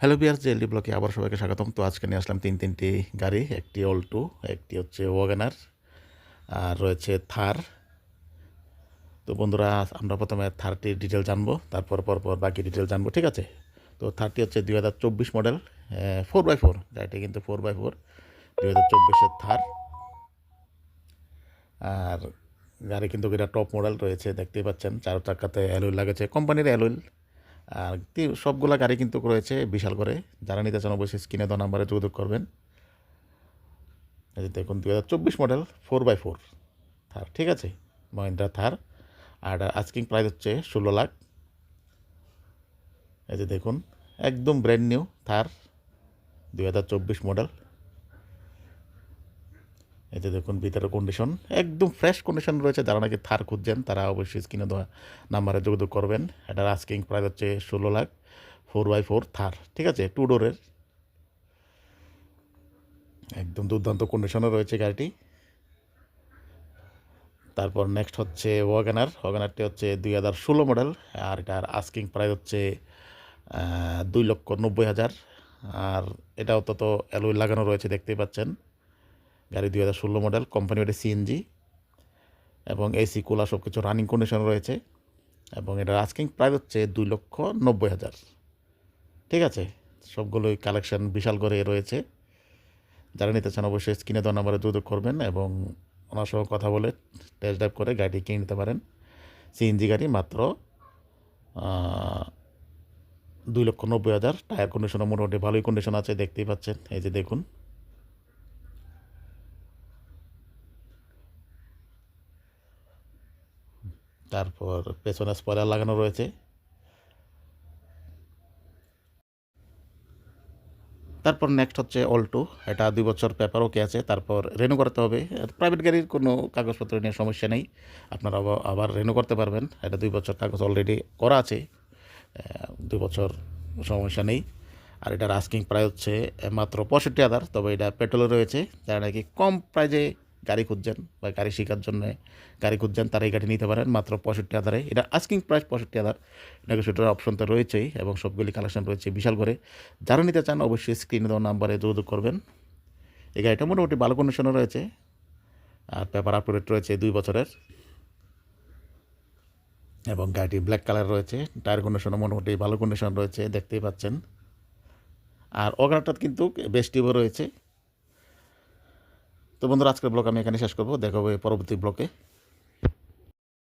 Hello বিয়ার জেএলডি ব্লকে আবার সবাইকে স্বাগতম। তো আজকে নিয়ে আসলাম তিন তিনটি গাড়ি, একটি অল্টো, একটি হচ্ছে ওয়াগানার, আর রয়েছে থার। তো বন্ধুরা, আমরা প্রথমে থারটির ডিটেল জানব, তারপর পর পর বাকি ডিটেল জানব, ঠিক আছে? তো থারটি হচ্ছে দুই হাজার চব্বিশ মডেল ফোর বাই ফোর, গাড়িটি কিন্তু ফোর বাই ফোর, দুই হাজার চব্বিশের থার। আর গাড়ি কিন্তু এটা টপ মডেল রয়েছে, দেখতেই পাচ্ছেন চার চাকাতে অ্যালুইল লাগেছে, কোম্পানির অ্যালুইল আর সবগুলা গাড়ি কিন্তু রয়েছে বিশাল করে। যারা নিতে চান অবশ্যই স্ক্রিনে দেওয়া নাম্বারে যোগাযোগ করবেন। এই দেখুন দু হাজার চব্বিশ model four by four Thar, ঠিক আছে? মহিন্দ্রা থার। আর আস্কিং প্রাইস হচ্ছে ষোলো লাখ। এই যে দেখুন, একদম ব্র্যান্ড নিউ থার, দুই হাজার চব্বিশ মডেল। যে দেখুন ভিতরের কন্ডিশন একদম ফ্রেশ কন্ডিশন রয়েছে। যারা নাকি থার খুঁজছেন, তারা অবশ্যই স্ক্রিনে দেওয়া নাম্বারে যোগাযোগ করবেন। এটার আস্কিং প্রাইস হচ্ছে ষোলো lakh four by four Thar, ঠিক আছে? টু ডোরের একদম দুর্দান্ত কন্ডিশনে রয়েছে গাড়িটি। তারপর নেক্সট হচ্ছে ওয়াগানার ওয়াগানারটি হচ্ছে দুই হাজার ষোলো মডেল আর এটার আস্কিং প্রাইস হচ্ছে দুই লক্ষ নব্বই হাজার। আর এটাও তো তো অ্যালুই লাগানো রয়েছে, দেখতেই পাচ্ছেন। গাড়ি দুই হাজার ষোলো মডেল কোম্পানি ওটা সিএনজি এবং এসি কুলা সব কিছু রানিং কন্ডিশন রয়েছে এবং এটার আস্কিং প্রাইস হচ্ছে দুই লক্ষ নব্বই হাজার। ঠিক আছে? সবগুলোই কালেকশন বিশাল করে রয়েছে। যারা নিতে চান অবশ্যই স্ক্রিনে দেওয়া নাম্বারে যোগাযোগ করবেন এবং ওনার সঙ্গে কথা বলে টেস্ট ড্রাইভ করে গাড়িটি কিনে নিতে পারেন। সিএনজি গাড়ি মাত্র দুই লক্ষ নব্বই হাজার। টায়ার কন্ডিশনও মোটামুটি ভালোই কন্ডিশন আছে, দেখতেই পাচ্ছেন। এই যে দেখুন তারপর পেছনে স্পয়লার লাগানো রয়েছে। তারপর নেক্সট হচ্ছে অল্টো এটা দুই বছর পেপার ওকে আছে, তারপর রেনু করতে হবে। প্রাইভেট গাড়ির কোনো কাগজপত্র নিয়ে সমস্যা নেই, আপনারা আবার- রেনু করতে পারবেন, এটা দুই বছর কাগজ অলরেডি করা আছে দুই বছর সমস্যা নেই। আর এটার আস্কিং প্রায় হচ্ছে মাত্র পঁয়ষট্টি হাজার, তবে এটা পেট্রোলে রয়েছে, যারা নাকি কম প্রাইজে গাড়ি খুঁজছেন বা গাড়ি শেখার জন্য গাড়ি খুঁজছেন তারা এই গাড়ি নিতে পারেন। মাত্র পঁয়ষট্টি হাজারে। এটা আস্কিং প্রাইস পঁয়ষট্টি হাজার। নেগোসিয়েটার অপশন তো রয়েছেই এবং সবগুলি কালেকশন রয়েছে বিশাল করে। যারা নিতে চান অবশ্যই স্ক্রিনে দেওয়া নাম্বারে যোগাযোগ করবেন। এই গাড়িটা মোটামুটি ভালো কন্ডিশনে রয়েছে। আর পেপার আপডেট রয়েছে দুই বছরের। এবং গাড়িটি ব্ল্যাক কালার রয়েছে। টায়ার কন্ডিশনও মোটামুটি ভালো কন্ডিশন রয়েছে, দেখতেই পাচ্ছেন। আর অগ্রাটা কিন্তু বেশ টিভও রয়েছে। তো বন্ধুরা আজকের ব্লগ আমি এখানে শেষ করব। দেখা হবে পরবর্তী ব্লকে